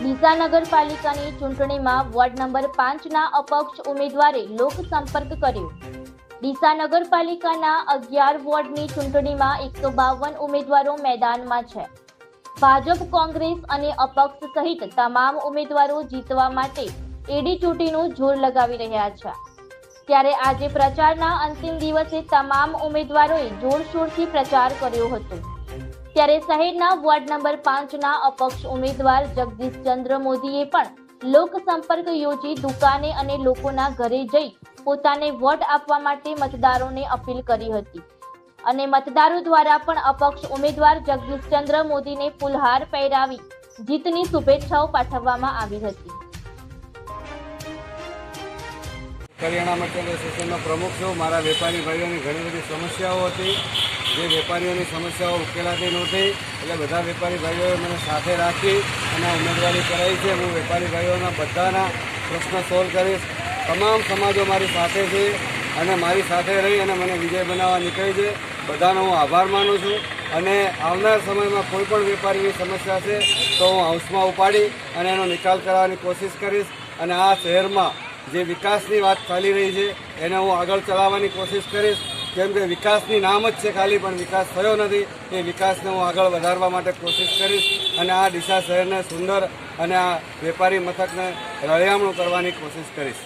ડીસા નગરપાલિકાની ચૂંટણીમાં ward number પાંચના અપક્ષ ઉમેદવારે લોકસંપર્ક કર્યો. ડીસા નગરપાલિકાના અગિયાર વોર્ડની ચૂંટણીમાં એકસો બાવન ઉમેદવારો મેદાનમાં છે. ભાજપ, કોંગ્રેસ અને અપક્ષ સહિત તમામ ઉમેદવારો જીતવા માટે એડી ચૂંટણીનું જોર લગાવી રહ્યા છે. ત્યારે આજે પ્રચારના અંતિમ દિવસે તમામ ઉમેદવારોએ જોરશોરથી પ્રચાર કર્યો હતો. ત્યારે શહેરના વોર્ડ નંબર પાંચના અપક્ષ ઉમેદવાર જગદીશચંદ્ર મોદીએ પણ લોકસંપર્ક યોજી દુકાને અને લોકોના ઘરે જઈ પોતાને વોટ આપવા માટે મતદારોને અપીલ કરી હતી. અને મતદારો દ્વારા પણ અપક્ષ ઉમેદવાર જગદીશચંદ્ર મોદીને ફૂલહાર પહેરાવી જીતની શુભેચ્છાઓ પાઠવવામાં આવી હતી. કરિયાણા મર્ચન્ટ એસોસિએશનનો પ્રમુખ છું. મારા વેપારી ભાઈઓની ઘણી બધી સમસ્યાઓ હતી. જે વેપારીઓની સમસ્યાઓ ઉકેલાતી નહોતી. એટલે બધા વેપારી ભાઈઓએ મને સાથે રાખી અને ઉમેદવારી કરાવી છે. હું વેપારી ભાઈઓના બધાના પ્રશ્ન સોલ્વ કરીશ. તમામ સમાજો મારી સાથે છે અને મારી સાથે રહી અને મને વિજય બનાવવા નીકળી છે. બધાનો હું આભાર માનું છું. અને આવનાર સમયમાં કોઈ પણ વેપારીની સમસ્યા છે તો હું હાઉસમાં ઉપાડી અને એનો નિકાલ કરવાની કોશિશ કરીશ. અને આ શહેરમાં જે વિકાસની વાત ચાલી રહી છે, એને હું આગળ ચલાવવાની કોશિશ કરીશ. કેમ કે વિકાસની નામ જ છે ખાલી, પણ વિકાસ થયો નથી. એ વિકાસને હું આગળ વધારવા માટે કોશિશ કરીશ અને આ ડીસા શહેરને સુંદર અને આ વેપારી મથકને રળિયામણું કરવાની કોશિશ કરીશ.